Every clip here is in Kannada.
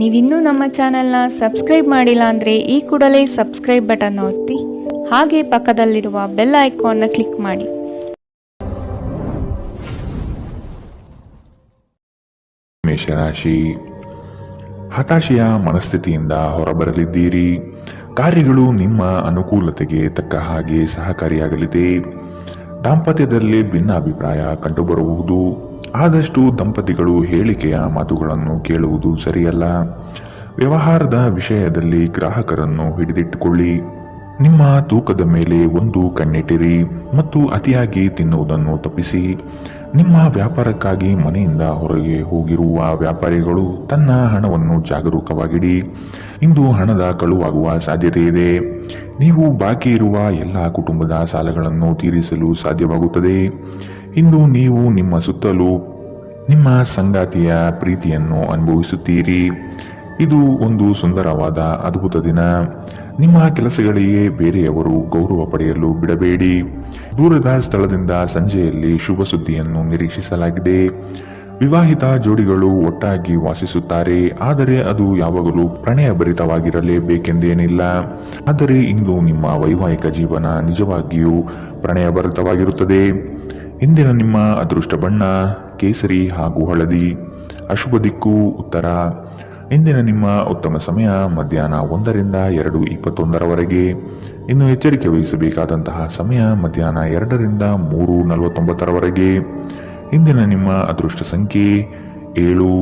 ನೀವಿನ್ನೂ ನಮ್ಮ ಚಾನೆಲ್ನ ಸಬ್ಸ್ಕ್ರೈಬ್ ಮಾಡಿಲ್ಲ ಅಂದರೆ ಈ ಕೂಡಲೇ ಸಬ್ಸ್ಕ್ರೈಬ್ ಬಟನ್ ಒತ್ತಿ, ಹಾಗೆ ಪಕ್ಕದಲ್ಲಿರುವ ಬೆಲ್ ಐಕಾನ್ನ ಕ್ಲಿಕ್ ಮಾಡಿ. ಮೇಷರಾಶಿ, ಹತಾಶೆಯ ಮನಸ್ಥಿತಿಯಿಂದ ಹೊರಬರಲಿದ್ದೀರಿ. ಕಾರ್ಯಗಳು ನಿಮ್ಮ ಅನುಕೂಲತೆಗೆ ತಕ್ಕ ಹಾಗೆ ಸಹಕಾರಿಯಾಗಲಿದೆ. ದಾಂಪತ್ಯದಲ್ಲಿ ಭಿನ್ನಾಭಿಪ್ರಾಯ ಕಂಡುಬರಬಹುದು ಆದಷ್ಟು ದಂಪತಿಗಳು ಹೇಳಿಕೆಯ ಮಾತುಗಳನ್ನು ಕೇಳುವುದು ಸರಿಯಲ್ಲ. ವ್ಯವಹಾರದ ವಿಷಯದಲ್ಲಿ ಗ್ರಾಹಕರನ್ನು ಹಿಡಿದಿಟ್ಟುಕೊಳ್ಳಿ. ನಿಮ್ಮ ತೂಕದ ಮೇಲೆ ಒಂದು ಕಣ್ಣಿಟ್ಟಿರಿ ಮತ್ತು ಅತಿಯಾಗಿ ತಿನ್ನುವುದನ್ನು ತಪ್ಪಿಸಿ. ನಿಮ್ಮ ವ್ಯಾಪಾರಕ್ಕಾಗಿ ಮನೆಯಿಂದ ಹೊರಗೆ ಹೋಗಿರುವ ವ್ಯಾಪಾರಿಗಳು ತನ್ನ ಹಣವನ್ನು ಜಾಗರೂಕವಾಗಿಡಿ. ಇಂದು ಹಣದ ಕಳುವಾಗುವ ಸಾಧ್ಯತೆ ಇದೆ. ನೀವು ಬಾಕಿ ಇರುವ ಎಲ್ಲ ಕುಟುಂಬದ ಸಾಲಗಳನ್ನು ತೀರಿಸಲು ಸಾಧ್ಯವಾಗುತ್ತದೆ. ಇಂದು ನೀವು ನಿಮ್ಮ ಸುತ್ತಲೂ ನಿಮ್ಮ ಸಂಗಾತಿಯ ಪ್ರೀತಿಯನ್ನು ಅನುಭವಿಸುತ್ತೀರಿ. ಇದು ಒಂದು ಸುಂದರವಾದ ಅದ್ಭುತ ದಿನ. ನಿಮ್ಮ ಕೆಲಸಗಳಿಗೆ ಬೇರೆಯವರು ಗೌರವ ಪಡೆಯಲು ಬಿಡಬೇಡಿ. ದೂರದ ಸ್ಥಳದಿಂದ ಸಂಜೆಯಲ್ಲಿ ಶುಭ ಸುದ್ದಿಯನ್ನು ನಿರೀಕ್ಷಿಸಲಾಗಿದೆ. ವಿವಾಹಿತ ಜೋಡಿಗಳು ಒಟ್ಟಾಗಿ ವಾಸಿಸುತ್ತಾರೆ. ಆದರೆ ಅದು ಯಾವಾಗಲೂ ಪ್ರಣಯಭರಿತವಾಗಿರಲೇಬೇಕೆಂದೇನಿಲ್ಲ. ಆದರೆ ಇಂದು ನಿಮ್ಮ ವೈವಾಹಿಕ ಜೀವನ ನಿಜವಾಗಿಯೂ ಪ್ರಣಯಭರಿತವಾಗಿರುತ್ತದೆ. ಇಂದಿನ ನಿಮ್ಮ ಅದೃಷ್ಟ ಬಣ್ಣ, ಕೇಸರಿ ಹಾಗೂ ಹಳದಿ, ಅಶುಭ ದಿಕ್ಕು, ಉತ್ತರ. ಇಂದಿನ ನಿಮ್ಮ ಉತ್ತಮ ಸಮಯ ಮಧ್ಯಾಹ್ನ ಒಂದರಿಂದ ಎರಡು ಇಪ್ಪತ್ತೊಂದರವರೆಗೆ. ಇನ್ನು ಎಚ್ಚರಿಕೆ ವಹಿಸಬೇಕಾದಂತಹ ಸಮಯ ಮಧ್ಯಾಹ್ನ ಎರಡರಿಂದ ಮೂರು ನಲವತ್ತೊಂಬತ್ತರವರೆಗೆ. ಇಂದಿನ ನಿಮ್ಮ ಅದೃಷ್ಟ ಸಂಖ್ಯೆ ಏಳು,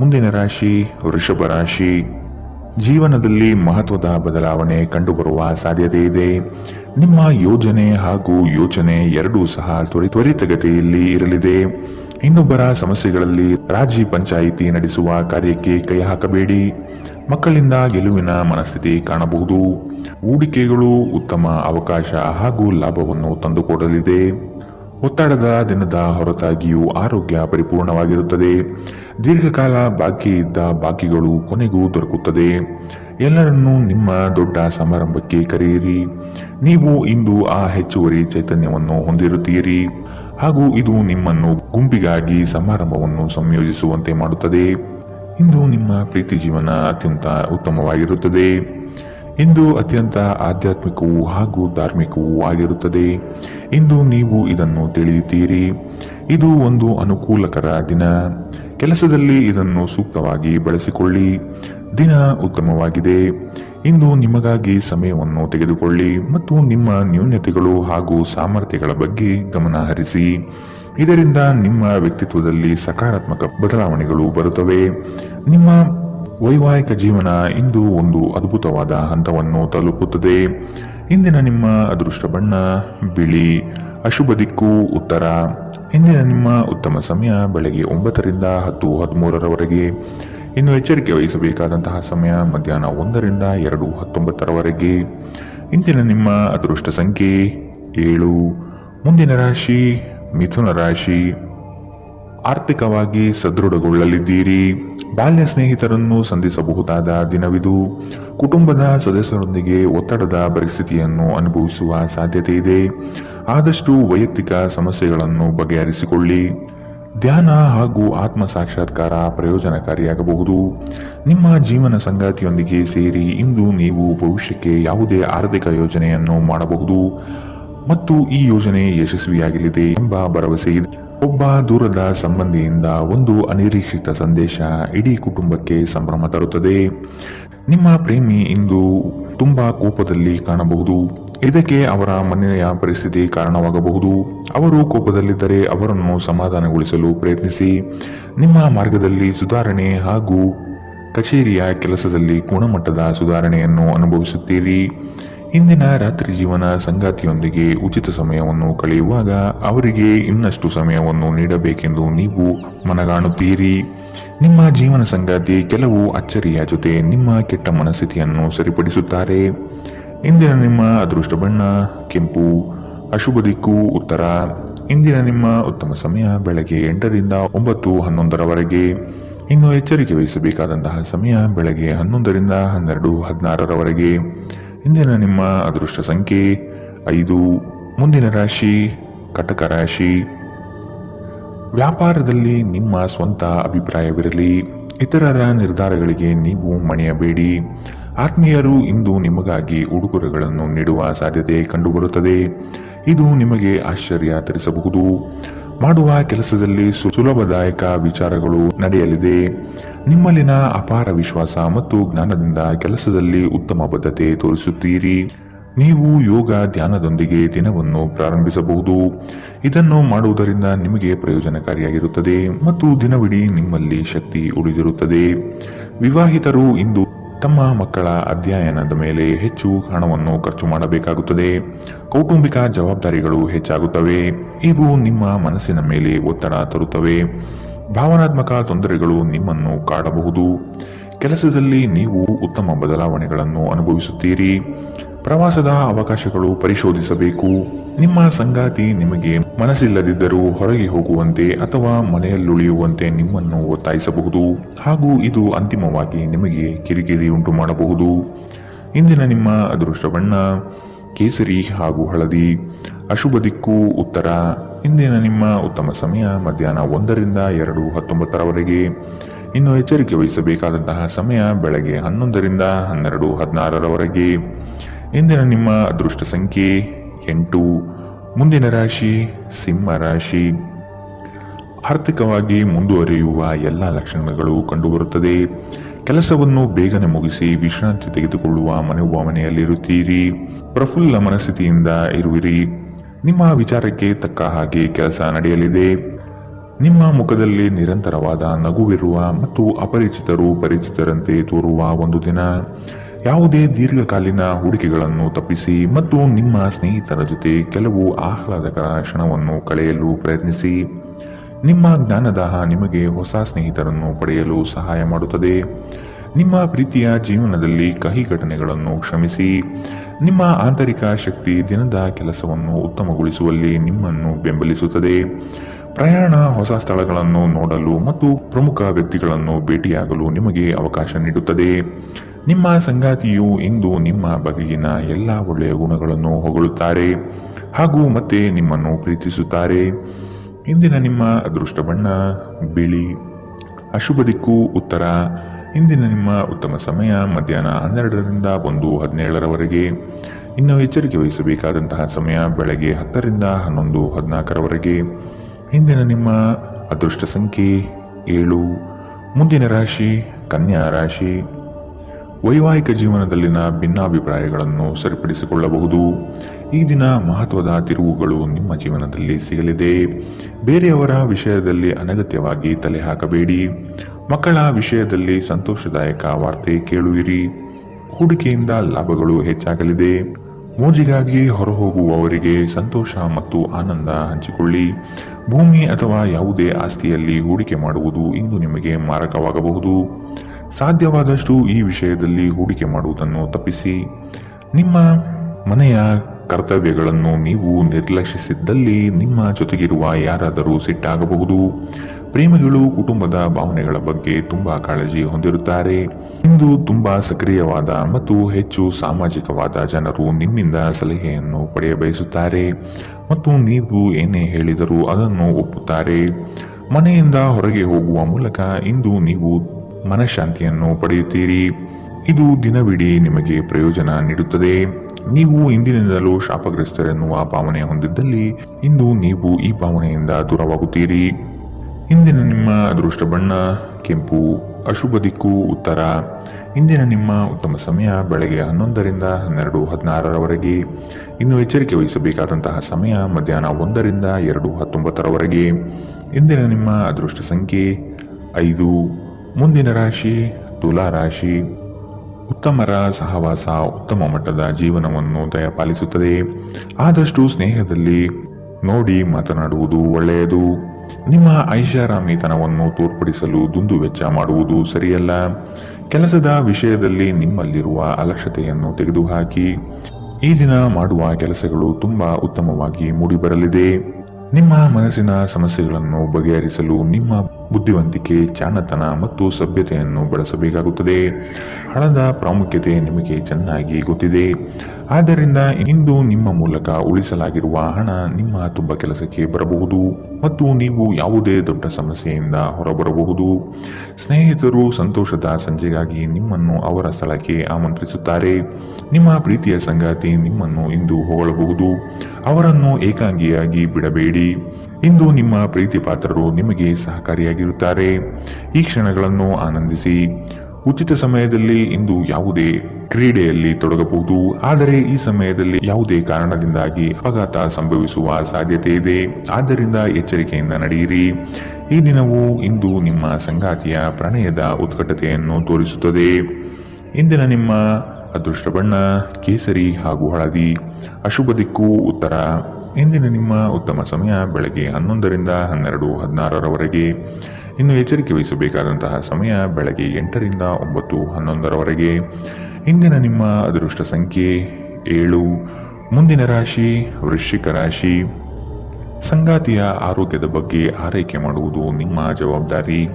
ಮುಂದಿನ ರಾಶಿ ವೃಷಭ ರಾಶಿ. ಜೀವನದಲ್ಲಿ ಮಹತ್ವದ ಬದಲಾವಣೆ ಕಂಡುಬರುವ ಸಾಧ್ಯತೆ ಇದೆ ನಿಮ್ಮ ಯೋಜನೆ ಹಾಗೂ ಯೋಚನೆ ಎರಡೂ ಸಹ ತ್ವರಿ ತ್ವರಿತಗತಿಯಲ್ಲಿ ಇರಲಿದೆ. ಇನ್ನೊಬ್ಬರ ಸಮಸ್ಯೆಗಳಲ್ಲಿ ರಾಜಿ ಪಂಚಾಯಿತಿ ನಡೆಸುವ ಕಾರ್ಯಕ್ಕೆ ಕೈ ಹಾಕಬೇಡಿ. ಮಕ್ಕಳಿಂದ ಗೆಲುವಿನ ಮನಸ್ಥಿತಿ ಕಾಣಬಹುದು. ಹೂಡಿಕೆಗಳು ಉತ್ತಮ ಅವಕಾಶ ಹಾಗೂ ಲಾಭವನ್ನು ತಂದುಕೊಡಲಿದೆ. ಒತ್ತಡದ ದಿನದ ಹೊರತಾಗಿಯೂ ಆರೋಗ್ಯ ಪರಿಪೂರ್ಣವಾಗಿರುತ್ತದೆ. ದೀರ್ಘಕಾಲ ಬಾಕಿ ಇದ್ದ ಬಾಕಿಗಳು ಕೊನೆಗೂ ದೊರಕುತ್ತದೆ. ಎಲ್ಲರನ್ನೂ ನಿಮ್ಮ ದೊಡ್ಡ ಸಮಾರಂಭಕ್ಕೆ ಕರೆಯಿರಿ. ನೀವು ಇಂದು ಆ ಹೆಚ್ಚುವರಿ ಚೈತನ್ಯವನ್ನು ಹೊಂದಿರುತ್ತೀರಿ. ಹಾಗೂ ಇದು ನಿಮ್ಮನ್ನು ಗುಂಪಿಗಾಗಿ ಸಮಾರಂಭವನ್ನು ಸಂಯೋಜಿಸುವಂತೆ ಮಾಡುತ್ತದೆ. ಇಂದು ನಿಮ್ಮ ಪ್ರೀತಿ ಜೀವನ ಅತ್ಯಂತ ಉತ್ತಮವಾಗಿರುತ್ತದೆ. ಇಂದು ಅತ್ಯಂತ ಆಧ್ಯಾತ್ಮಿಕವೂ ಹಾಗೂ ಧಾರ್ಮಿಕವೂ ಆಗಿರುತ್ತದೆ. ಇಂದು ನೀವು ಇದನ್ನು ತಿಳಿಯುತ್ತೀರಿ. ಇದು ಒಂದು ಅನುಕೂಲಕರ ದಿನ. ಕೆಲಸದಲ್ಲಿ ಇದನ್ನು ಸೂಕ್ತವಾಗಿ ಬಳಸಿಕೊಳ್ಳಿ. ದಿನ ಉತ್ತಮವಾಗಿದೆ. ಇಂದು ನಿಮಗಾಗಿ ಸಮಯವನ್ನು ತೆಗೆದುಕೊಳ್ಳಿ ಮತ್ತು ನಿಮ್ಮ ನ್ಯೂನ್ಯತೆಗಳು ಹಾಗೂ ಸಾಮರ್ಥ್ಯಗಳ ಬಗ್ಗೆ ಗಮನ ಹರಿಸಿ. ಇದರಿಂದ ನಿಮ್ಮ ವ್ಯಕ್ತಿತ್ವದಲ್ಲಿ ಸಕಾರಾತ್ಮಕ ಬದಲಾವಣೆಗಳು ಬರುತ್ತವೆ. ನಿಮ್ಮ ವೈವಾಹಿಕ ಜೀವನ ಇಂದು ಒಂದು ಅದ್ಭುತವಾದ ಹಂತವನ್ನು ತಲುಪುತ್ತದೆ. ಇಂದಿನ ನಿಮ್ಮ ಅದೃಷ್ಟ ಬಣ್ಣ, ಬಿಳಿ, ಅಶುಭ ದಿಕ್ಕು, ಉತ್ತರ. ಇಂದಿನ ನಿಮ್ಮ ಉತ್ತಮ ಸಮಯ ಬೆಳಗ್ಗೆ ಒಂಬತ್ತರಿಂದ ಹತ್ತು ಹದಿಮೂರರವರೆಗೆ. ಇನ್ನು ಎಚ್ಚರಿಕೆ ವಹಿಸಬೇಕಾದಂತಹ ಸಮಯ ಮಧ್ಯಾಹ್ನ ಒಂದರಿಂದ ಎರಡು ಹತ್ತೊಂಬತ್ತರವರೆಗೆ. ಇಂದಿನ ನಿಮ್ಮ ಅದೃಷ್ಟ ಸಂಖ್ಯೆ ಏಳು. ಮುಂದಿನ ರಾಶಿ ಮಿಥುನ ರಾಶಿ. ಆರ್ಥಿಕವಾಗಿ ಸದೃಢಗೊಳ್ಳಲಿದ್ದೀರಿ. ಬಾಲ್ಯ ಸ್ನೇಹಿತರನ್ನು ಸಂಧಿಸಬಹುದಾದ ದಿನವಿದು. ಕುಟುಂಬದ ಸದಸ್ಯರೊಂದಿಗೆ ಒತ್ತಡದ ಪರಿಸ್ಥಿತಿಯನ್ನು ಅನುಭವಿಸುವ ಸಾಧ್ಯತೆ ಇದೆ. ಆದಷ್ಟು ವೈಯಕ್ತಿಕ ಸಮಸ್ಯೆಗಳನ್ನು ಬಗೆಹರಿಸಿಕೊಳ್ಳಿ. ಧ್ಯಾನ ಹಾಗೂ ಆತ್ಮ ಸಾಕ್ಷಾತ್ಕಾರ ಪ್ರಯೋಜನಕಾರಿಯಾಗಬಹುದು. ನಿಮ್ಮ ಜೀವನ ಸಂಗಾತಿಯೊಂದಿಗೆ ಸೇರಿ ಇಂದು ನೀವು ಭವಿಷ್ಯಕ್ಕೆ ಯಾವುದೇ ಆರ್ಥಿಕ ಯೋಜನೆಯನ್ನು ಮಾಡಬಹುದು. ಮತ್ತು ಈ ಯೋಜನೆ ಯಶಸ್ವಿಯಾಗಲಿದೆ ಎಂಬ ಭರವಸೆ ಇದೆ. ಒಬ್ಬ ದೂರದ ಸಂಬಂಧಿಯಿಂದ ಒಂದು ಅನಿರೀಕ್ಷಿತ ಸಂದೇಶ ಇಡೀ ಕುಟುಂಬಕ್ಕೆ ಸಂಭ್ರಮ ತರುತ್ತದೆ. ನಿಮ್ಮ ಪ್ರೇಮಿ ಇಂದು ತುಂಬಾ ಕೋಪದಲ್ಲಿ ಕಾಣಬಹುದು. ಇದಕ್ಕೆ ಅವರ ಮನೆಯ ಪರಿಸ್ಥಿತಿ ಕಾರಣವಾಗಬಹುದು. ಅವರು ಕೋಪದಲ್ಲಿದ್ದರೆ ಅವರನ್ನು ಸಮಾಧಾನಗೊಳಿಸಲು ಪ್ರಯತ್ನಿಸಿ. ನಿಮ್ಮ ಮಾರ್ಗದಲ್ಲಿ ಸುಧಾರಣೆ ಹಾಗೂ ಕಚೇರಿಯ ಕೆಲಸದಲ್ಲಿ ಗುಣಮಟ್ಟದ ಸುಧಾರಣೆಯನ್ನು ಅನುಭವಿಸುತ್ತೀರಿ. ಇಂದಿನ ರಾತ್ರಿ ಜೀವನ ಸಂಗಾತಿಯೊಂದಿಗೆ ಉಚಿತ ಸಮಯವನ್ನು ಕಳೆಯುವಾಗ ಅವರಿಗೆ ಇನ್ನಷ್ಟು ಸಮಯವನ್ನು ನೀಡಬೇಕೆಂದು ನೀವು ಮನಗಾಣುತ್ತೀರಿ. ನಿಮ್ಮ ಜೀವನ ಸಂಗಾತಿ ಕೆಲವು ಅಚ್ಚರಿಯ ಜೊತೆ ನಿಮ್ಮ ಕೆಟ್ಟ ಮನಸ್ಥಿತಿಯನ್ನು ಸರಿಪಡಿಸುತ್ತಾರೆ. ಇಂದಿನ ನಿಮ್ಮ ಅದೃಷ್ಟ ಬಣ್ಣ, ಕೆಂಪು, ಅಶುಭ ದಿಕ್ಕು, ಉತ್ತರ. ಇಂದಿನ ನಿಮ್ಮ ಉತ್ತಮ ಸಮಯ ಬೆಳಗ್ಗೆ ಎಂಟರಿಂದ ಒಂಬತ್ತು ಹನ್ನೊಂದರವರೆಗೆ. ಇನ್ನು ಎಚ್ಚರಿಕೆ ವಹಿಸಬೇಕಾದಂತಹ ಸಮಯ ಬೆಳಗ್ಗೆ ಹನ್ನೊಂದರಿಂದ ಹನ್ನೆರಡು, ಹದಿನಾರರವರೆಗೆ. ಇಂದಿನ ನಿಮ್ಮ ಅದೃಷ್ಟ ಸಂಖ್ಯೆ ಐದು. ಮುಂದಿನ ರಾಶಿ, ಕಟಕ ರಾಶಿ. ವ್ಯಾಪಾರದಲ್ಲಿ ನಿಮ್ಮ ಸ್ವಂತ ಅಭಿಪ್ರಾಯವಿರಲಿ. ಇತರರ ನಿರ್ಧಾರಗಳಿಗೆ ನೀವು ಮಣಿಯಬೇಡಿ. ಆತ್ಮೀಯರು, ಇಂದು ನಿಮಗಾಗಿ ಉಡುಗೊರೆಗಳನ್ನು ನೀಡುವ ಸಾಧ್ಯತೆ ಕಂಡುಬರುತ್ತದೆ. ಇದು ನಿಮಗೆ ಆಶ್ಚರ್ಯ ತರಿಸಬಹುದು ಮಾಡುವ ಕೆಲಸದಲ್ಲಿ ಸುಲಭದಾಯಕ ವಿಚಾರಗಳು ನಡೆಯಲಿದೆ. ನಿಮ್ಮಲ್ಲಿನ ಅಪಾರ ವಿಶ್ವಾಸ ಮತ್ತು ಜ್ಞಾನದಿಂದ ಕೆಲಸದಲ್ಲಿ ಉತ್ತಮ ಬದ್ಧತೆ ತೋರಿಸುತ್ತೀರಿ. ನೀವು ಯೋಗ ಧ್ಯಾನದೊಂದಿಗೆ ದಿನವನ್ನು ಪ್ರಾರಂಭಿಸಬಹುದು. ಇದನ್ನು ಮಾಡುವುದರಿಂದ ನಿಮಗೆ ಪ್ರಯೋಜನಕಾರಿಯಾಗಿರುತ್ತದೆ ಮತ್ತು ದಿನವಿಡೀ ನಿಮ್ಮಲ್ಲಿ ಶಕ್ತಿ ಉಳಿದಿರುತ್ತದೆ. ವಿವಾಹಿತರು ಇಂದು ತಮ್ಮ ಮಕ್ಕಳ ಅಧ್ಯಯನದ ಮೇಲೆ ಹೆಚ್ಚು ಹಣವನ್ನು ಖರ್ಚು ಮಾಡಬೇಕಾಗುತ್ತದೆ. ಕೌಟುಂಬಿಕ ಜವಾಬ್ದಾರಿಗಳು ಹೆಚ್ಚಾಗುತ್ತವೆ. ಇವು ನಿಮ್ಮ ಮನಸ್ಸಿನ ಮೇಲೆ ಒತ್ತಡ ತರುತ್ತವೆ. ಭಾವನಾತ್ಮಕ ತೊಂದರೆಗಳು ನಿಮ್ಮನ್ನು ಕಾಡಬಹುದು. ಕೆಲಸದಲ್ಲಿ ನೀವು ಉತ್ತಮ ಬದಲಾವಣೆಗಳನ್ನು ಅನುಭವಿಸುತ್ತೀರಿ. ಪ್ರವಾಸದ ಅವಕಾಶಗಳು ಪರಿಶೋಧಿಸಬೇಕು. ನಿಮ್ಮ ಸಂಗಾತಿ ನಿಮಗೆ ಮನಸ್ಸಿಲ್ಲದಿದ್ದರೂ ಹೊರಗೆ ಹೋಗುವಂತೆ ಅಥವಾ ಮನೆಯಲ್ಲುಳಿಯುವಂತೆ ನಿಮ್ಮನ್ನು ಒತ್ತಾಯಿಸಬಹುದು ಹಾಗೂ ಇದು ಅಂತಿಮವಾಗಿ ನಿಮಗೆ ಕಿರಿಕಿರಿ ಉಂಟು ಮಾಡಬಹುದು. ಇಂದಿನ ನಿಮ್ಮ ಅದೃಷ್ಟ ಬಣ್ಣ ಕೇಸರಿ ಹಾಗೂ ಹಳದಿ. ಅಶುಭ ದಿಕ್ಕು, ಉತ್ತರ. ಇಂದಿನ ನಿಮ್ಮ ಉತ್ತಮ ಸಮಯ ಮಧ್ಯಾಹ್ನ ಒಂದರಿಂದ ಎರಡು ಹತ್ತೊಂಬತ್ತರವರೆಗೆ. ಇನ್ನು ಎಚ್ಚರಿಕೆ ವಹಿಸಬೇಕಾದಂತಹ ಸಮಯ ಬೆಳಗ್ಗೆ ಹನ್ನೊಂದರಿಂದ ಹನ್ನೆರಡು ಹದಿನಾರರವರೆಗೆ. ಇಂದಿನ ನಿಮ್ಮ ಅದೃಷ್ಟ ಸಂಖ್ಯೆ ಎಂಟು. ಮುಂದಿನ ರಾಶಿ ಸಿಂಹ ರಾಶಿ. ಆರ್ಥಿಕವಾಗಿ ಮುಂದುವರಿಯುವ ಎಲ್ಲ ಲಕ್ಷಣಗಳು ಕಂಡುಬರುತ್ತದೆ. ಕೆಲಸವನ್ನು ಬೇಗನೆ ಮುಗಿಸಿ ವಿಶ್ರಾಂತಿ ತೆಗೆದುಕೊಳ್ಳುವ ಮನೋಭಾವನೆಯಲ್ಲಿರುತ್ತೀರಿ. ಪ್ರಫುಲ್ಲ ಮನಸ್ಥಿತಿಯಿಂದ ಇರುವಿರಿ. ನಿಮ್ಮ ವಿಚಾರಕ್ಕೆ ತಕ್ಕ ಹಾಗೆ ಕೆಲಸ ನಡೆಯಲಿದೆ. ನಿಮ್ಮ ಮುಖದಲ್ಲಿ ನಿರಂತರವಾದ ನಗುವಿರುವ ಮತ್ತು ಅಪರಿಚಿತರು ಪರಿಚಿತರಂತೆ ತೋರುವ ಒಂದು ದಿನ. ಯಾವುದೇ ದೀರ್ಘಕಾಲೀನ ಹೂಡಿಕೆಗಳನ್ನು ತಪ್ಪಿಸಿ ಮತ್ತು ನಿಮ್ಮ ಸ್ನೇಹಿತರ ಜೊತೆ ಕೆಲವು ಆಹ್ಲಾದಕರ ಕ್ಷಣವನ್ನು ಕಳೆಯಲು ಪ್ರಯತ್ನಿಸಿ. ನಿಮ್ಮ ಜ್ಞಾನದಾಹ ನಿಮಗೆ ಹೊಸ ಸ್ನೇಹಿತರನ್ನು ಪಡೆಯಲು ಸಹಾಯ ಮಾಡುತ್ತದೆ. ನಿಮ್ಮ ಪ್ರೀತಿಯ ಜೀವನದಲ್ಲಿ ಕಹಿ ಘಟನೆಗಳನ್ನು ಕ್ಷಮಿಸಿ. ನಿಮ್ಮ ಆಂತರಿಕ ಶಕ್ತಿ ದಿನದ ಕೆಲಸವನ್ನು ಉತ್ತಮಗೊಳಿಸುವಲ್ಲಿ ನಿಮ್ಮನ್ನು ಬೆಂಬಲಿಸುತ್ತದೆ. ಪ್ರಯಾಣ ಹೊಸ ಸ್ಥಳಗಳನ್ನು ನೋಡಲು ಮತ್ತು ಪ್ರಮುಖ ವ್ಯಕ್ತಿಗಳನ್ನು ಭೇಟಿಯಾಗಲು ನಿಮಗೆ ಅವಕಾಶ ನೀಡುತ್ತದೆ. ನಿಮ್ಮ ಸಂಗಾತಿಯು ಇಂದು ನಿಮ್ಮ ಬಗೆಗಿನ ಎಲ್ಲ ಒಳ್ಳೆಯ ಗುಣಗಳನ್ನು ಹೊಗಳುತ್ತಾರೆ ಹಾಗೂ ಮತ್ತೆ ನಿಮ್ಮನ್ನು ಪ್ರೀತಿಸುತ್ತಾರೆ. ಇಂದಿನ ನಿಮ್ಮ ಅದೃಷ್ಟ ಬಣ್ಣ, ಬಿಳಿ, ಅಶುಭ ದಿಕ್ಕು, ಉತ್ತರ. ಇಂದಿನ ನಿಮ್ಮ ಉತ್ತಮ ಸಮಯ ಮಧ್ಯಾಹ್ನ ಹನ್ನೆರಡರಿಂದ ಒಂದು ಹದಿನೇಳರವರೆಗೆ. ಇನ್ನು ಎಚ್ಚರಿಕೆ ವಹಿಸಬೇಕಾದಂತಹ ಸಮಯ ಬೆಳಗ್ಗೆ ಹತ್ತರಿಂದ ಹನ್ನೊಂದು ಹದಿನಾಲ್ಕರವರೆಗೆ. ಇಂದಿನ ನಿಮ್ಮ ಅದೃಷ್ಟ ಸಂಖ್ಯೆ ಏಳು. ಮುಂದಿನ ರಾಶಿ, ಕನ್ಯಾ ರಾಶಿ. ವೈವಾಹಿಕ ಜೀವನದಲ್ಲಿನ ಭಿನ್ನಾಭಿಪ್ರಾಯಗಳನ್ನು ಸರಿಪಡಿಸಿಕೊಳ್ಳಬಹುದು. ಈ ದಿನ ಮಹತ್ವದ ತಿರುವುಗಳು ನಿಮ್ಮ ಜೀವನದಲ್ಲಿ ಸಿಗಲಿದೆ. ಬೇರೆಯವರ ವಿಷಯದಲ್ಲಿ ಅನಗತ್ಯವಾಗಿ ತಲೆ ಹಾಕಬೇಡಿ. ಮಕ್ಕಳ ವಿಷಯದಲ್ಲಿ ಸಂತೋಷದಾಯಕ ವಾರ್ತೆ ಕೇಳುವಿರಿ. ಹೂಡಿಕೆಯಿಂದ ಲಾಭಗಳು ಹೆಚ್ಚಾಗಲಿದೆ. ಮೋಜಿಗಾಗಿ ಹೊರಹೋಗುವವರಿಗೆ ಸಂತೋಷ ಮತ್ತು ಆನಂದ ಹಂಚಿಕೊಳ್ಳಿ. ಭೂಮಿ ಅಥವಾ ಯಾವುದೇ ಆಸ್ತಿಯಲ್ಲಿ ಹೂಡಿಕೆ ಮಾಡುವುದು ಇಂದು ನಿಮಗೆ ಮಾರಕವಾಗಬಹುದು. ಸಾಧ್ಯವಾದಷ್ಟು ಈ ವಿಷಯದಲ್ಲಿ ಹೂಡಿಕೆ ಮಾಡುವುದನ್ನು ತಪ್ಪಿಸಿ ನಿಮ್ಮ ಮನೆಯ ಕರ್ತವ್ಯಗಳನ್ನು ನೀವು ನಿರ್ಲಕ್ಷಿಸಿದ್ದಲ್ಲಿ ನಿಮ್ಮ ಜೊತೆಗಿರುವ ಯಾರಾದರೂ ಸಿಟ್ಟಾಗಬಹುದು. ಪ್ರೇಮಿಗಳು ಕುಟುಂಬದ ಭಾವನೆಗಳ ಬಗ್ಗೆ ತುಂಬಾ ಕಾಳಜಿ ಹೊಂದಿರುತ್ತಾರೆ. ಇಂದು ತುಂಬಾ ಸಕ್ರಿಯವಾದ ಮತ್ತು ಹೆಚ್ಚು ಸಾಮಾಜಿಕವಾದ ಜನರು ನಿಮ್ಮಿಂದ ಸಲಹೆಯನ್ನು ಪಡೆಯಬಯಸುತ್ತಾರೆ. ಮತ್ತು ನೀವು ಏನೇ ಹೇಳಿದರೂ ಅದನ್ನು ಒಪ್ಪುತ್ತಾರೆ. ಮನೆಯಿಂದ ಹೊರಗೆ ಹೋಗುವ ಮೂಲಕ ಇಂದು ನೀವು ಮನಃಶಾಂತಿಯನ್ನು ಪಡೆಯುತ್ತೀರಿ. ಇದು ದಿನವಿಡೀ ನಿಮಗೆ ಪ್ರಯೋಜನ ನೀಡುತ್ತದೆ. ನೀವು ಇಂದಿನಿಂದಲೂ ಶಾಪಗ್ರಸ್ತರೆನ್ನುವ ಭಾವನೆ ಹೊಂದಿದ್ದಲ್ಲಿ ಇಂದು ನೀವು ಈ ಭಾವನೆಯಿಂದ ದೂರವಾಗುತ್ತೀರಿ. ಇಂದಿನ ನಿಮ್ಮ ಅದೃಷ್ಟ ಬಣ್ಣ ಕೆಂಪು, ಅಶುಭ ದಿಕ್ಕು, ಉತ್ತರ. ಇಂದಿನ ನಿಮ್ಮ ಉತ್ತಮ ಸಮಯ ಬೆಳಗ್ಗೆ ಹನ್ನೊಂದರಿಂದ ಹನ್ನೆರಡು ಹದಿನಾರರವರೆಗೆ. ಇನ್ನು ಎಚ್ಚರಿಕೆ ವಹಿಸಬೇಕಾದಂತಹ ಸಮಯ ಮಧ್ಯಾಹ್ನ ಒಂದರಿಂದ ಎರಡು ಹತ್ತೊಂಬತ್ತರವರೆಗೆ. ಇಂದಿನ ನಿಮ್ಮ ಅದೃಷ್ಟ ಸಂಖ್ಯೆ ಐದು. ಮುಂದಿನ ರಾಶಿ ತುಲಾ ರಾಶಿ. ಉತ್ತಮರ ಸಹವಾಸ ಉತ್ತಮ ಮಟ್ಟದ ಜೀವನವನ್ನು ದಯಪಾಲಿಸುತ್ತದೆ. ಆದಷ್ಟು ಸ್ನೇಹದಲ್ಲಿ ನೋಡಿ ಮಾತನಾಡುವುದು ಒಳ್ಳೆಯದು. ನಿಮ್ಮ ಐಷಾರಾಮಿತನವನ್ನು ತೋರ್ಪಡಿಸಲು ದುಂದು ವೆಚ್ಚ ಮಾಡುವುದು ಸರಿಯಲ್ಲ. ಕೆಲಸದ ವಿಷಯದಲ್ಲಿ ನಿಮ್ಮಲ್ಲಿರುವ ಅಲಕ್ಷತೆಯನ್ನು ತೆಗೆದುಹಾಕಿ. ಈ ದಿನ ಮಾಡುವ ಕೆಲಸಗಳು ತುಂಬಾ ಉತ್ತಮವಾಗಿ ಮೂಡಿಬರಲಿದೆ. ನಿಮ್ಮ ಮನಸ್ಸಿನ ಸಮಸ್ಯೆಗಳನ್ನು ಬಗೆಹರಿಸಲು ನಿಮ್ಮ ಬುದ್ಧಿವಂತಿಕೆ ಚಾಣತನ ಮತ್ತು ಸಭ್ಯತೆಯನ್ನು ಬಳಸಬೇಕಾಗುತ್ತದೆ. ಹಣದ ಪ್ರಾಮುಖ್ಯತೆ ನಿಮಗೆ ಚೆನ್ನಾಗಿ ಗೊತ್ತಿದೆ. ಆದ್ದರಿಂದ ಇಂದು ನಿಮ್ಮ ಮೂಲಕ ಉಳಿಸಲಾಗಿರುವ ಹಣ ನಿಮ್ಮ ತುಂಬ ಕೆಲಸಕ್ಕೆ ಬರಬಹುದು ಮತ್ತು ನೀವು ಯಾವುದೇ ದೊಡ್ಡ ಸಮಸ್ಯೆಯಿಂದ ಹೊರಬರಬಹುದು. ಸ್ನೇಹಿತರು ಸಂತೋಷದ ಸಂಜೆಗಾಗಿ ನಿಮ್ಮನ್ನು ಅವರ ಸ್ಥಳಕ್ಕೆ ಆಮಂತ್ರಿಸುತ್ತಾರೆ. ನಿಮ್ಮ ಪ್ರೀತಿಯ ಸಂಗಾತಿ ನಿಮ್ಮನ್ನು ಇಂದು ಹೊಗಳಬಹುದು. ಅವರನ್ನು ಏಕಾಂಗಿಯಾಗಿ ಬಿಡಬೇಡಿ. ಇಂದು ನಿಮ್ಮ ಪ್ರೀತಿ ಪಾತ್ರರು ನಿಮಗೆ ಸಹಕಾರಿಯಾಗಿರುತ್ತಾರೆ. ಈ ಕ್ಷಣಗಳನ್ನು ಆನಂದಿಸಿ. ಉಚಿತ ಸಮಯದಲ್ಲಿ ಇಂದು ಯಾವುದೇ ಕ್ರೀಡೆಯಲ್ಲಿ ತೊಡಗಬಹುದು. ಆದರೆ ಈ ಸಮಯದಲ್ಲಿ ಯಾವುದೇ ಕಾರಣದಿಂದಾಗಿ ಅಪಘಾತ ಸಂಭವಿಸುವ ಸಾಧ್ಯತೆ ಇದೆ. ಆದ್ದರಿಂದ ಎಚ್ಚರಿಕೆಯಿಂದ ನಡೆಯಿರಿ. ಈ ದಿನವು ಇಂದು ನಿಮ್ಮ ಸಂಗಾತಿಯ ಪ್ರಣಯದ ಉತ್ಕಟತೆಯನ್ನು ತೋರಿಸುತ್ತದೆ. ಇಂದಿನ ನಿಮ್ಮ ಅದೃಷ್ಟ ಬಣ್ಣ ಕೇಸರಿ ಹಾಗೂ ಹಳದಿ. ಅಶುಭ ದಿಕ್ಕು ಉತ್ತರ. ಇಂದಿನ ನಿಮ್ಮ ಉತ್ತಮ ಸಮಯ ಬೆಳಗ್ಗೆ ಹನ್ನೊಂದರಿಂದ ಹನ್ನೆರಡು ಹದಿನಾರರವರೆಗೆ. ಇನ್ನು ಎಚ್ಚರಿಕೆ ವಹಿಸಬೇಕಾದಂತಹ ಸಮಯ ಬೆಳಗ್ಗೆ ಎಂಟರಿಂದ ಒಂಬತ್ತು ಹನ್ನೊಂದರವರೆಗೆ. ಇಂದಿನ ನಿಮ್ಮ ಅದೃಷ್ಟ ಸಂಖ್ಯೆ ಏಳು. ಮುಂದಿನ ರಾಶಿ ವೃಶ್ಚಿಕ ರಾಶಿ. ಸಂಗಾತಿಯ ಆರೋಗ್ಯದ ಬಗ್ಗೆ ಆರೈಕೆ ಮಾಡುವುದು ನಿಮ್ಮ ಜವಾಬ್ದಾರಿ.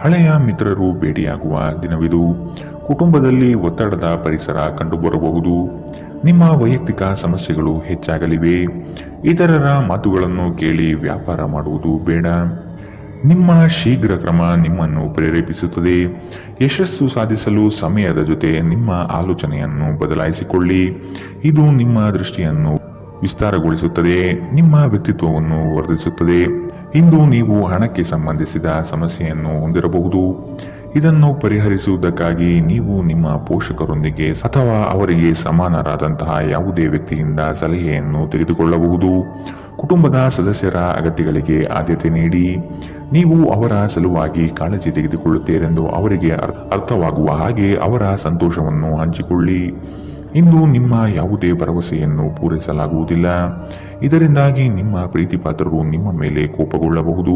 ಹಳೆಯ ಮಿತ್ರರು ಭೇಟಿಯಾಗುವ ದಿನವಿದು. ಕುಟುಂಬದಲ್ಲಿ ಒತ್ತಡದ ಪರಿಸರ ಕಂಡುಬರಬಹುದು. ನಿಮ್ಮ ವೈಯಕ್ತಿಕ ಸಮಸ್ಯೆಗಳು ಹೆಚ್ಚಾಗಲಿವೆ. ಇತರರ ಮಾತುಗಳನ್ನು ಕೇಳಿ ವ್ಯಾಪಾರ ಮಾಡುವುದು ಬೇಡ. ನಿಮ್ಮ ಶೀಘ್ರ ಕ್ರಮ ನಿಮ್ಮನ್ನು ಪ್ರೇರೇಪಿಸುತ್ತದೆ. ಯಶಸ್ಸು ಸಾಧಿಸಲು ಸಮಯದ ಜೊತೆ ನಿಮ್ಮ ಆಲೋಚನೆಯನ್ನು ಬದಲಾಯಿಸಿಕೊಳ್ಳಿ. ಇದು ನಿಮ್ಮ ದೃಷ್ಟಿಯನ್ನು ವಿಸ್ತಾರಗೊಳಿಸುತ್ತದೆ. ನಿಮ್ಮ ವ್ಯಕ್ತಿತ್ವವನ್ನು ವರ್ಧಿಸುತ್ತದೆ. ಇಂದು ನೀವು ಹಣಕ್ಕೆ ಸಂಬಂಧಿಸಿದ ಸಮಸ್ಯೆಯನ್ನು ಹೊಂದಿರಬಹುದು. ಇದನ್ನು ಪರಿಹರಿಸುವುದಕ್ಕಾಗಿ ನೀವು ನಿಮ್ಮ ಪೋಷಕರೊಂದಿಗೆ ಅಥವಾ ಅವರಿಗೆ ಸಮಾನರಾದಂತಹ ಯಾವುದೇ ವ್ಯಕ್ತಿಯಿಂದ ಸಲಹೆಯನ್ನು ತೆಗೆದುಕೊಳ್ಳಬಹುದು. ಕುಟುಂಬದ ಸದಸ್ಯರ ಅಗತ್ಯಗಳಿಗೆ ಆದ್ಯತೆ ನೀಡಿ, ನೀವು ಅವರ ಸಲುವಾಗಿ ಕಾಳಜಿ ತೆಗೆದುಕೊಳ್ಳುತ್ತೀರೆಂದು ಅವರಿಗೆ ಅರ್- ಅರ್ಥವಾಗುವ ಹಾಗೆ ಅವರ ಸಂತೋಷವನ್ನು ಹಂಚಿಕೊಳ್ಳಿ. ಇಂದು ನಿಮ್ಮ ಯಾವುದೇ ಭರವಸೆಯನ್ನು ಪೂರೈಸಲಾಗುವುದಿಲ್ಲ. ಇದರಿಂದಾಗಿ ನಿಮ್ಮ ಪ್ರೀತಿಪಾತ್ರರು ನಿಮ್ಮ ಮೇಲೆ ಕೋಪಗೊಳ್ಳಬಹುದು.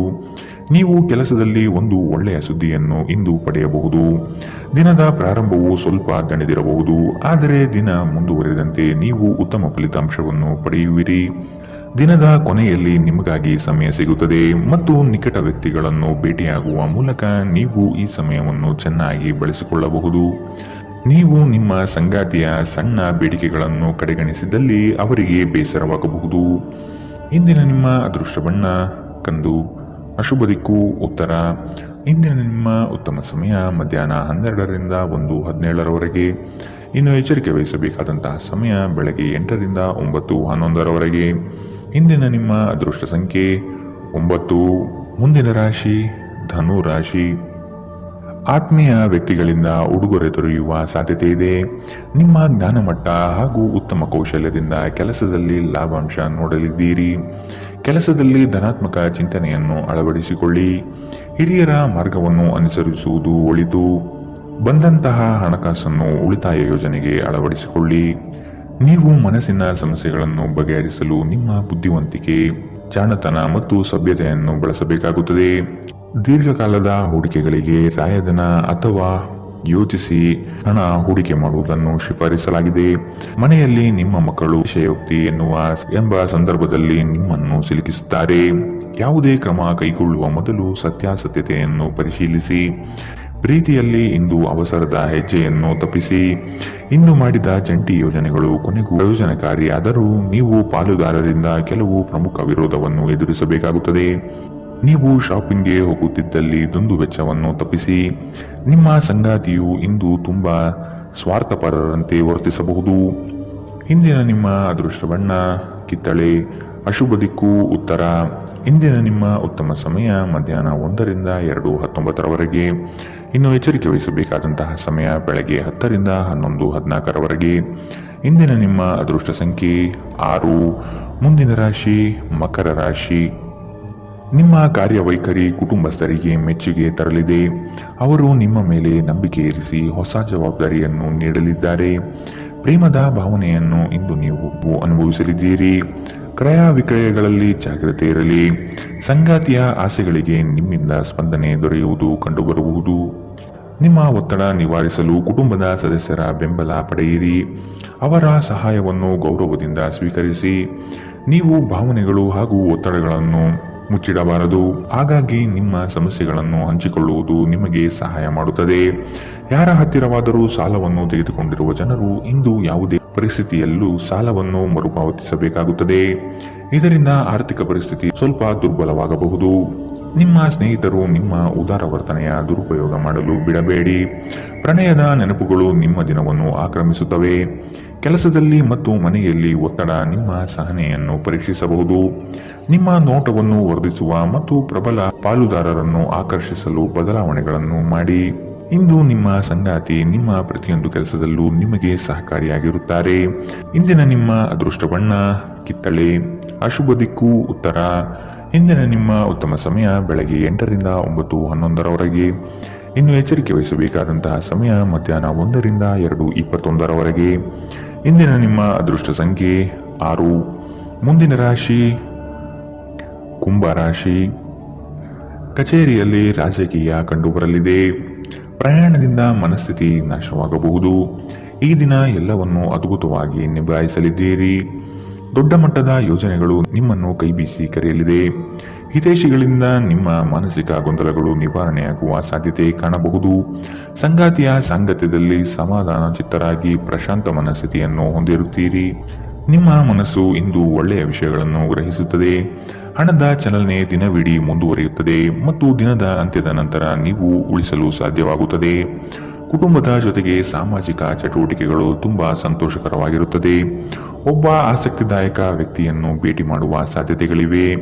ನೀವು ಕೆಲಸದಲ್ಲಿ ಒಂದು ಒಳ್ಳೆಯ ಸುದ್ದಿಯನ್ನು ಇಂದು ಪಡೆಯಬಹುದು. ದಿನದ ಪ್ರಾರಂಭವು ಸ್ವಲ್ಪ ದಣಿದಿರಬಹುದು. ಆದರೆ ದಿನ ಮುಂದುವರೆದಂತೆ ನೀವು ಉತ್ತಮ ಫಲಿತಾಂಶವನ್ನು ಪಡೆಯುವಿರಿ. ದಿನದ ಕೊನೆಯಲ್ಲಿ ನಿಮಗಾಗಿ ಸಮಯ ಸಿಗುತ್ತದೆ ಮತ್ತು ನಿಕಟ ವ್ಯಕ್ತಿಗಳನ್ನು ಭೇಟಿಯಾಗುವ ಮೂಲಕ ನೀವು ಈ ಸಮಯವನ್ನು ಚೆನ್ನಾಗಿ ಬಳಸಿಕೊಳ್ಳಬಹುದು. ನೀವು ನಿಮ್ಮ ಸಂಗಾತಿಯ ಸಣ್ಣ ಬೇಡಿಕೆಗಳನ್ನು ಕಡೆಗಣಿಸಿದಲ್ಲಿ ಅವರಿಗೆ ಬೇಸರವಾಗಬಹುದು. ಇಂದಿನ ನಿಮ್ಮ ಅದೃಷ್ಟ ಬಣ್ಣ ಕಂದು ಅಶುಭ ದಿಕ್ಕು, ಉತ್ತರ. ಇಂದಿನ ನಿಮ್ಮ ಉತ್ತಮ ಸಮಯ ಮಧ್ಯಾಹ್ನ ಹನ್ನೆರಡರಿಂದ ಒಂದು ಹದಿನೇಳರವರೆಗೆ. ಇನ್ನು ಎಚ್ಚರಿಕೆ ವಹಿಸಬೇಕಾದಂತಹ ಸಮಯ ಬೆಳಗ್ಗೆ ಎಂಟರಿಂದ ಒಂಬತ್ತು ಹನ್ನೊಂದರವರೆಗೆ. ಇಂದಿನ ನಿಮ್ಮ ಅದೃಷ್ಟ ಸಂಖ್ಯೆ ಒಂಬತ್ತು. ಮುಂದಿನ ರಾಶಿ ಧನು ರಾಶಿ. ಆತ್ಮೀಯ ವ್ಯಕ್ತಿಗಳಿಂದ ಉಡುಗೊರೆ ದೊರೆಯುವ ಸಾಧ್ಯತೆ ಇದೆ. ನಿಮ್ಮ ಜ್ಞಾನಮಟ್ಟ ಹಾಗೂ ಉತ್ತಮ ಕೌಶಲ್ಯದಿಂದ ಕೆಲಸದಲ್ಲಿ ಲಾಭಾಂಶ ನೋಡಲಿದ್ದೀರಿ. ಕೆಲಸದಲ್ಲಿ ಧನಾತ್ಮಕ ಚಿಂತನೆಯನ್ನು ಅಳವಡಿಸಿಕೊಳ್ಳಿ. ಹಿರಿಯರ ಮಾರ್ಗವನ್ನು ಅನುಸರಿಸುವುದು ಒಳಿತು. ಬಂದಂತಹ ಹಣಕಾಸನ್ನು ಉಳಿತಾಯ ಯೋಜನೆಗೆ ಅಳವಡಿಸಿಕೊಳ್ಳಿ. ನೀವು ಮನಸ್ಸಿನ ಸಮಸ್ಯೆಗಳನ್ನು ಬಗೆಹರಿಸಲು ನಿಮ್ಮ ಬುದ್ಧಿವಂತಿಕೆ, ಜಾಣತನ ಮತ್ತು ಸಭ್ಯತೆಯನ್ನು ಬಳಸಬೇಕಾಗುತ್ತದೆ. ದೀರ್ಘಕಾಲದ ಹೂಡಿಕೆಗಳಿಗೆ ರಾಯಧನ ಅಥವಾ ಯೋಚಿಸಿ ಹಣ ಹೂಡಿಕೆ ಮಾಡುವುದನ್ನು ಶಿಫಾರಿಸಲಾಗಿದೆ ಮನೆಯಲ್ಲಿ ನಿಮ್ಮ ಮಕ್ಕಳು ವಿಷಯೋಕ್ತಿ ಎನ್ನುವ ಎಂಬ ಸಂದರ್ಭದಲ್ಲಿ ನಿಮ್ಮನ್ನು ಸಿಲುಕಿಸುತ್ತಾರೆ. ಯಾವುದೇ ಕ್ರಮ ಕೈಗೊಳ್ಳುವ ಮೊದಲು ಸತ್ಯಾಸತ್ಯತೆಯನ್ನು ಪರಿಶೀಲಿಸಿ. ಪ್ರೀತಿಯಲ್ಲಿ ಇಂದು ಅವಸರದ ಹೆಜ್ಜೆಯನ್ನು ತಪ್ಪಿಸಿ. ಇಂದು ಮಾಡಿದ ಜಂಟಿ ಯೋಜನೆಗಳು ಕೊನೆಗೂ ಪ್ರಯೋಜನಕಾರಿಯಾದರೂ ನೀವು ಪಾಲುದಾರರಿಂದ ಕೆಲವು ಪ್ರಮುಖ ವಿರೋಧವನ್ನು ಎದುರಿಸಬೇಕಾಗುತ್ತದೆ. ನೀವು ಶಾಪಿಂಗ್ಗೆ ಹೋಗುತ್ತಿದ್ದಲ್ಲಿ ದುಂದು ವೆಚ್ಚವನ್ನು ತಪ್ಪಿಸಿ. ನಿಮ್ಮ ಸಂಗಾತಿಯು ಇಂದು ತುಂಬ ಸ್ವಾರ್ಥಪರರಂತೆ ವರ್ತಿಸಬಹುದು. ಇಂದಿನ ನಿಮ್ಮ ಅದೃಷ್ಟ ಬಣ್ಣ ಕಿತ್ತಳೆ, ಅಶುಭ ದಿಕ್ಕು, ಉತ್ತರ. ಇಂದಿನ ನಿಮ್ಮ ಉತ್ತಮ ಸಮಯ ಮಧ್ಯಾಹ್ನ ಒಂದರಿಂದ ಎರಡು, ಹತ್ತೊಂಬತ್ತರವರೆಗೆ. ಇನ್ನು ಎಚ್ಚರಿಕೆ ವಹಿಸಬೇಕಾದಂತಹ ಸಮಯ ಬೆಳಗ್ಗೆ ಹತ್ತರಿಂದ ಹನ್ನೊಂದು, ಹದಿನಾಲ್ಕರವರೆಗೆ. ಇಂದಿನ ನಿಮ್ಮ ಅದೃಷ್ಟ ಸಂಖ್ಯೆ ಆರು. ಮುಂದಿನ ರಾಶಿ ಮಕರ ರಾಶಿ. ನಿಮ್ಮ ಕಾರ್ಯವೈಖರಿ ಕುಟುಂಬಸ್ಥರಿಗೆ ಮೆಚ್ಚುಗೆ ತರಲಿದೆ. ಅವರು ನಿಮ್ಮ ಮೇಲೆ ನಂಬಿಕೆ ಇರಿಸಿ ಹೊಸ ಜವಾಬ್ದಾರಿಯನ್ನು ನೀಡಲಿದ್ದಾರೆ. ಪ್ರೇಮದ ಭಾವನೆಯನ್ನು ಇಂದು ನೀವು ಅನುಭವಿಸಲಿದ್ದೀರಿ. ಕ್ರಯ ವಿಕ್ರಯಗಳಲ್ಲಿ ಜಾಗ್ರತೆ ಇರಲಿ. ಸಂಗಾತಿಯ ಆಸೆಗಳಿಗೆ ನಿಮ್ಮಿಂದ ಸ್ಪಂದನೆ ದೊರೆಯುವುದು ಕಂಡುಬರುವುದು. ನಿಮ್ಮ ಒತ್ತಡ ನಿವಾರಿಸಲು ಕುಟುಂಬದ ಸದಸ್ಯರ ಬೆಂಬಲ ಪಡೆಯಿರಿ. ಅವರ ಸಹಾಯವನ್ನು ಗೌರವದಿಂದ ಸ್ವೀಕರಿಸಿ. ನೀವು ಭಾವನೆಗಳು ಹಾಗೂ ಒತ್ತಡಗಳನ್ನು ಮುಚ್ಚಿಡಬಾರದು. ಹಾಗಾಗಿ ನಿಮ್ಮ ಸಮಸ್ಯೆಗಳನ್ನು ಹಂಚಿಕೊಳ್ಳುವುದು ನಿಮಗೆ ಸಹಾಯ ಮಾಡುತ್ತದೆ. ಯಾರ ಹತ್ತಿರವಾದರೂ ಸಾಲವನ್ನು ತೆಗೆದುಕೊಂಡಿರುವ ಜನರು ಇಂದು ಯಾವುದೇ ಪರಿಸ್ಥಿತಿಯಲ್ಲೂ ಸಾಲವನ್ನು ಮರುಪಾವತಿಸಬೇಕಾಗುತ್ತದೆ. ಇದರಿಂದ ಆರ್ಥಿಕ ಪರಿಸ್ಥಿತಿ ಸ್ವಲ್ಪ ದುರ್ಬಲವಾಗಬಹುದು. ನಿಮ್ಮ ಸ್ನೇಹಿತರು ನಿಮ್ಮ ಉದಾರ ವರ್ತನೆಯ ದುರುಪಯೋಗ ಮಾಡಲು ಬಿಡಬೇಡಿ. ಪ್ರಣಯದ ನೆನಪುಗಳು ನಿಮ್ಮ ದಿನವನ್ನು ಆಕ್ರಮಿಸುತ್ತವೆ. ಕೆಲಸದಲ್ಲಿ ಮತ್ತು ಮನೆಯಲ್ಲಿ ಒತ್ತಡ ನಿಮ್ಮ ಸಹನೆಯನ್ನು ಪರೀಕ್ಷಿಸಬಹುದು. ನಿಮ್ಮ ನೋಟವನ್ನು ವರ್ಧಿಸುವ ಮತ್ತು ಪ್ರಬಲ ಪಾಲುದಾರರನ್ನು ಆಕರ್ಷಿಸಲು ಬದಲಾವಣೆಗಳನ್ನು ಮಾಡಿ. ಇಂದು ನಿಮ್ಮ ಸಂಗಾತಿ ನಿಮ್ಮ ಪ್ರತಿಯೊಂದು ಕೆಲಸದಲ್ಲೂ ನಿಮಗೆ ಸಹಕಾರಿಯಾಗಿರುತ್ತಾರೆ. ಇಂದಿನ ನಿಮ್ಮ ಅದೃಷ್ಟ ಬಣ್ಣ, ಕಿತ್ತಳೆ, ಅಶುಭ ದಿಕ್ಕು, ಉತ್ತರ. ಇಂದಿನ ನಿಮ್ಮ ಉತ್ತಮ ಸಮಯ ಬೆಳಗ್ಗೆ ಎಂಟರಿಂದ ಒಂಬತ್ತು ಹನ್ನೊಂದರವರೆಗೆ. ಇನ್ನು ಎಚ್ಚರಿಕೆ ವಹಿಸಬೇಕಾದಂತಹ ಸಮಯ ಮಧ್ಯಾಹ್ನ ಒಂದರಿಂದ ಎರಡು ಇಪ್ಪತ್ತೊಂದರವರೆಗೆ. ಇಂದಿನ ನಿಮ್ಮ ಅದೃಷ್ಟ ಸಂಖ್ಯೆ ಆರು. ಮುಂದಿನ ರಾಶಿ ಕುಂಭ ರಾಶಿ. ಕಚೇರಿಯಲ್ಲಿ ರಾಜಕೀಯ ಕಂಡುಬರಲಿದೆ. ಪ್ರಯಾಣದಿಂದ ಮನಸ್ಥಿತಿ ನಾಶವಾಗಬಹುದು. ಈ ದಿನ ಎಲ್ಲವನ್ನು ಅದ್ಭುತವಾಗಿ ನಿಭಾಯಿಸಲಿದ್ದೀರಿ. ದೊಡ್ಡ ಮಟ್ಟದ ಯೋಜನೆಗಳು ನಿಮ್ಮನ್ನು ಕೈಬೀಸಿ ಕರೆಯಲಿದೆ. ಹಿತೈಷಿಗಳಿಂದ ನಿಮ್ಮ ಮಾನಸಿಕ ಗೊಂದಲಗಳು ನಿವಾರಣೆಯಾಗುವ ಸಾಧ್ಯತೆ ಕಾಣಬಹುದು. ಸಂಗಾತಿಯ ಸಾಂಗತ್ಯದಲ್ಲಿ ಸಮಾಧಾನ ಚಿತ್ತರಾಗಿ ಪ್ರಶಾಂತ ಮನಸ್ಥಿತಿಯನ್ನು ಹೊಂದಿರುತ್ತೀರಿ. ನಿಮ್ಮ ಮನಸ್ಸು ಇಂದು ಒಳ್ಳೆಯ ವಿಷಯಗಳನ್ನು ಗ್ರಹಿಸುತ್ತದೆ. ಹಣದ ಚಲನೆ ದಿನವಿಡೀ ಮುಂದುವರಿಯುತ್ತದೆ ಮತ್ತು ದಿನದ ಅಂತ್ಯದ ನಂತರ ನೀವು ಉಳಿಸಲು ಸಾಧ್ಯವಾಗುತ್ತದೆ. ಕುಟುಂಬದ ಜೊತೆಗೆ ಸಾಮಾಜಿಕ ಚಟುವಟಿಕೆಗಳು ತುಂಬಾ ಸಂತೋಷಕರವಾಗಿರುತ್ತದೆ. ಒಬ್ಬ ಆಸಕ್ತಿದಾಯಕ ವ್ಯಕ್ತಿಯನ್ನು ಭೇಟಿ ಮಾಡುವ ಸಾಧ್ಯತೆಗಳಿವೆ.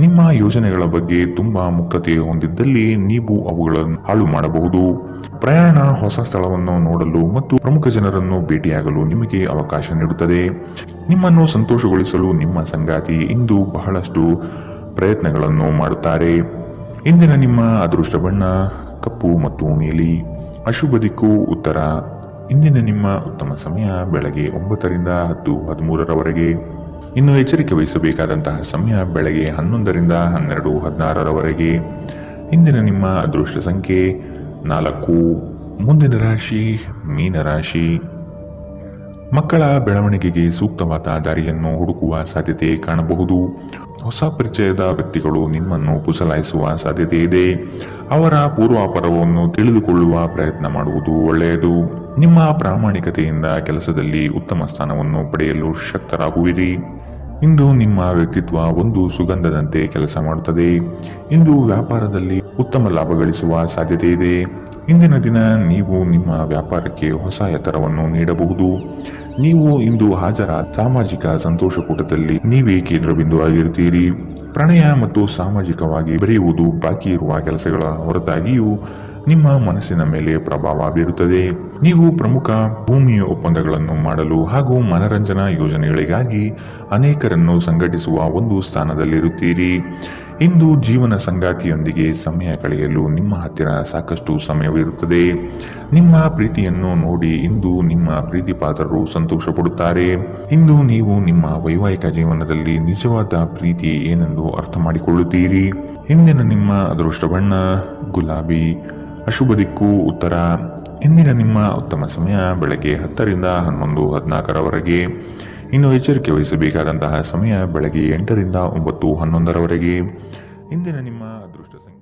ನಿಮ್ಮ ಯೋಜನೆಗಳ ಬಗ್ಗೆ ತುಂಬಾ ಮುಕ್ತತೆ ಹೊಂದಿದ್ದಲ್ಲಿ ನೀವು ಅವುಗಳನ್ನು ಹಾಳು ಮಾಡಬಹುದು. ಪ್ರಯಾಣ ಹೊಸ ಸ್ಥಳವನ್ನು ನೋಡಲು ಮತ್ತು ಪ್ರಮುಖ ಜನರನ್ನು ಭೇಟಿಯಾಗಲು ನಿಮಗೆ ಅವಕಾಶ ನೀಡುತ್ತದೆ. ನಿಮ್ಮನ್ನು ಸಂತೋಷಗೊಳಿಸಲು ನಿಮ್ಮ ಸಂಗಾತಿ ಇಂದು ಬಹಳಷ್ಟು ಪ್ರಯತ್ನಗಳನ್ನು ಮಾಡುತ್ತಾರೆ. ಇಂದಿನ ನಿಮ್ಮ ಅದೃಷ್ಟ ಬಣ್ಣ, ಕಪ್ಪು ಮತ್ತು ನೀಲಿ. ಅಶುಭ ದಿಕ್ಕು ಉತ್ತರ. ಇಂದಿನ ನಿಮ್ಮ ಉತ್ತಮ ಸಮಯ ಬೆಳಗ್ಗೆ ಒಂಬತ್ತರಿಂದ ಹತ್ತು ಹದಿಮೂರರವರೆಗೆ. ಇನ್ನು ಎಚ್ಚರಿಕೆ ವಹಿಸಬೇಕಾದಂತಹ ಸಮಯ ಬೆಳಗ್ಗೆ ಹನ್ನೊಂದರಿಂದ ಹನ್ನೆರಡು ಹದಿನಾರರವರೆಗೆ. ಇಂದಿನ ನಿಮ್ಮ ಅದೃಷ್ಟ ಸಂಖ್ಯೆ ನಾಲ್ಕು. ಮುಂದಿನ ರಾಶಿ ಮೀನರಾಶಿ. ಮಕ್ಕಳ ಬೆಳವಣಿಗೆಗೆ ಸೂಕ್ತವಾದ ದಾರಿಯನ್ನು ಹುಡುಕುವ ಸಾಧ್ಯತೆ ಕಾಣಬಹುದು. ಹೊಸ ಪರಿಚಯದ ವ್ಯಕ್ತಿಗಳು ನಿಮ್ಮನ್ನು ಪುಸಲಾಯಿಸುವ ಸಾಧ್ಯತೆ ಇದೆ. ಅವರ ಪೂರ್ವಾಪರವನ್ನು ತಿಳಿದುಕೊಳ್ಳುವ ಪ್ರಯತ್ನ ಮಾಡುವುದು ಒಳ್ಳೆಯದು. ನಿಮ್ಮ ಪ್ರಾಮಾಣಿಕತೆಯಿಂದ ಕೆಲಸದಲ್ಲಿ ಉತ್ತಮ ಸ್ಥಾನವನ್ನು ಪಡೆಯಲು ಶಕ್ತರಾಗುವಿರಿ. ಇಂದು ನಿಮ್ಮ ವ್ಯಕ್ತಿತ್ವ ಒಂದು ಸುಗಂಧದಂತೆ ಕೆಲಸ ಮಾಡುತ್ತದೆ. ಇಂದು ವ್ಯಾಪಾರದಲ್ಲಿ ಉತ್ತಮ ಲಾಭ ಗಳಿಸುವ ಸಾಧ್ಯತೆ ಇದೆ. ಇಂದಿನ ದಿನ ನೀವು ನಿಮ್ಮ ವ್ಯಾಪಾರಕ್ಕೆ ಹೊಸ ಎತ್ತರವನ್ನು ನೀಡಬಹುದು. ನೀವು ಇಂದು ಹಾಜರ ಸಾಮಾಜಿಕ ಸಂತೋಷಕೂಟದಲ್ಲಿ ನೀವೇ ಕೇಂದ್ರಬಿಂದು ಆಗಿರುತ್ತೀರಿ. ಪ್ರಣಯ ಮತ್ತು ಸಾಮಾಜಿಕವಾಗಿ ಬೆರೆಯುವುದು ಬಾಕಿ ಇರುವ ಕೆಲಸಗಳ ಹೊರತಾಗಿಯೂ ನಿಮ್ಮ ಮನಸ್ಸಿನ ಮೇಲೆ ಪ್ರಭಾವ ಬೀರುತ್ತದೆ. ನೀವು ಪ್ರಮುಖ ಭೂಮಿಯ ಒಪ್ಪಂದಗಳನ್ನು ಮಾಡಲು ಹಾಗೂ ಮನರಂಜನಾ ಯೋಜನೆಗಳಿಗಾಗಿ ಅನೇಕರನ್ನು ಸಂಘಟಿಸುವ ಒಂದು ಸ್ಥಾನದಲ್ಲಿರುತ್ತೀರಿ. ಇಂದು ಜೀವನ ಸಂಗಾತಿಯೊಂದಿಗೆ ಸಮಯ ಕಳೆಯಲು ನಿಮ್ಮ ಹತ್ತಿರ ಸಾಕಷ್ಟು ಸಮಯವಿರುತ್ತದೆ. ನಿಮ್ಮ ಪ್ರೀತಿಯನ್ನು ನೋಡಿ ಇಂದು ನಿಮ್ಮ ಪ್ರೀತಿಪಾತ್ರರು ಸಂತೋಷ ಪಡುತ್ತಾರೆ ಇಂದು ನೀವು ನಿಮ್ಮ ವೈವಾಹಿಕ ಜೀವನದಲ್ಲಿ ನಿಜವಾದ ಪ್ರೀತಿ ಏನೆಂದು ಅರ್ಥ ಮಾಡಿಕೊಳ್ಳುತ್ತೀರಿ. ಇಂದಿನ ನಿಮ್ಮ ಅದೃಷ್ಟ ಬಣ್ಣ ಗುಲಾಬಿ, ಅಶುಭ ದಿಕ್ಕು, ಉತ್ತರ. ಇಂದಿನ ನಿಮ್ಮ ಉತ್ತಮ ಸಮಯ ಬೆಳಗ್ಗೆ ಹತ್ತರಿಂದ ಹನ್ನೊಂದು ಹದಿನಾಲ್ಕರವರೆಗೆ. ಇನ್ನು ಎಚ್ಚರಿಕೆ ವಹಿಸಬೇಕಾದಂತಹ ಸಮಯ ಬೆಳಗ್ಗೆ ಎಂಟರಿಂದ ಒಂಬತ್ತು ಹನ್ನೊಂದರವರೆಗೆ. ಇಂದಿನ ನಿಮ್ಮ ಅದೃಷ್ಟ ಸಂಖ್ಯೆ